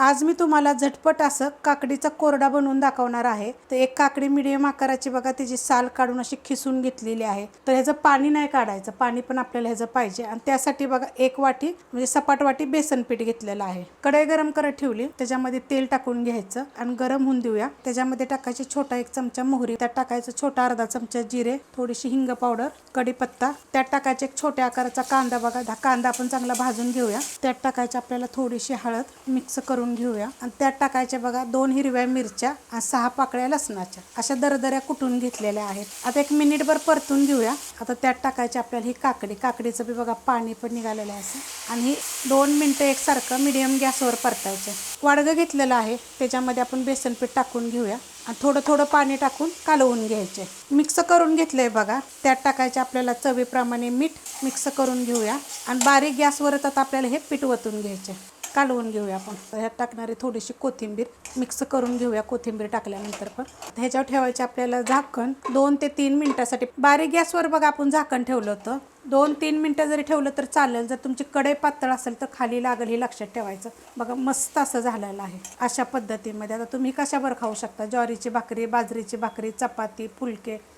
आज मी तुम्हाला झटपट असं काकडीचा कोरडा बनवून दाखवणार आहे. तर एक काकडी मिडियम आकाराची बघा त्याची साल काढून अशी खिसून घेतलेली आहे. तर ह्याचं पाणी नाही काढायचं पाणी पण आपल्याला ह्याचं पाहिजे. आणि त्यासाठी बघा एक वाटी म्हणजे सपाट वाटी बेसन पीठ घेतलेलं आहे. कढई गरम करत ठेवली त्याच्यामध्ये तेल टाकून घ्यायचं आणि गरम होऊन देऊया. त्याच्यामध्ये टाकायची छोटा एक चमचा मोहरी त्यात टाकायचं छोटा अर्धा चमचा जिरे थोडीशी हिंग पावडर कढीपत्ता. त्यात टाकायचे एक छोट्या आकाराचा कांदा बघा कांदा आपण चांगला भाजून घेऊया. त्यात टाकायची आपल्याला थोडीशी हळद मिक्स करून घेऊया. आणि त्यात टाकायच्या बघा दोन हिरव्या मिरच्या आणि सहा पाकळ्या लसणाच्या. अशा दरदऱ्या कुटून घेतलेल्या आहेत? आता एक मिनिटभर परतून घेऊया. आता त्यात टाकायची आपल्याला ही काकडी. काकडीचं बी बघा पाणी पण निघालेलं आहे असं. आणि ही दोन मिनटं एकसारखं मिडियम गॅसवर परतायचं. वाडगं घेतलेलं आहे. त्याच्यामध्ये आपण बेसन पीठ टाकून घेऊया. आणि थोडं थोडं पाणी टाकून कालवून घ्यायचे. मिक्स करून घेतलंय बघा. त्यात टाकायचे आपल्याला चवीप्रमाणे मीठ मिक्स करून घेऊया. आणि बारीक गॅसवरच आता आपल्याला हे पीठ वतून घ्यायचे. कालवून घेऊया आपण. ह्यात टाकणारी थोडीशी कोथिंबीर मिक्स करून घेऊया कोथिंबीर टाकल्यानंतर पण. ह्याच्यावर ठेवायचे आपल्याला झाकण दोन ते तीन मिनिटासाठी. बारीक गॅसवर बघा आपण झाकण ठेवलं होतं. दोन तीन मिनटं जरी ठेवलं तर चालेल. जर तुमची कडई पातळ असेल तर खाली लागेल हे लक्षात ठेवायचं. बघा मस्त असं झालेलं आहे. अशा पद्धतीमध्ये. आता तुम्ही कशावर खाऊ शकता? ज्वारीची भाकरी बाजरीची भाकरी चपाती फुलके.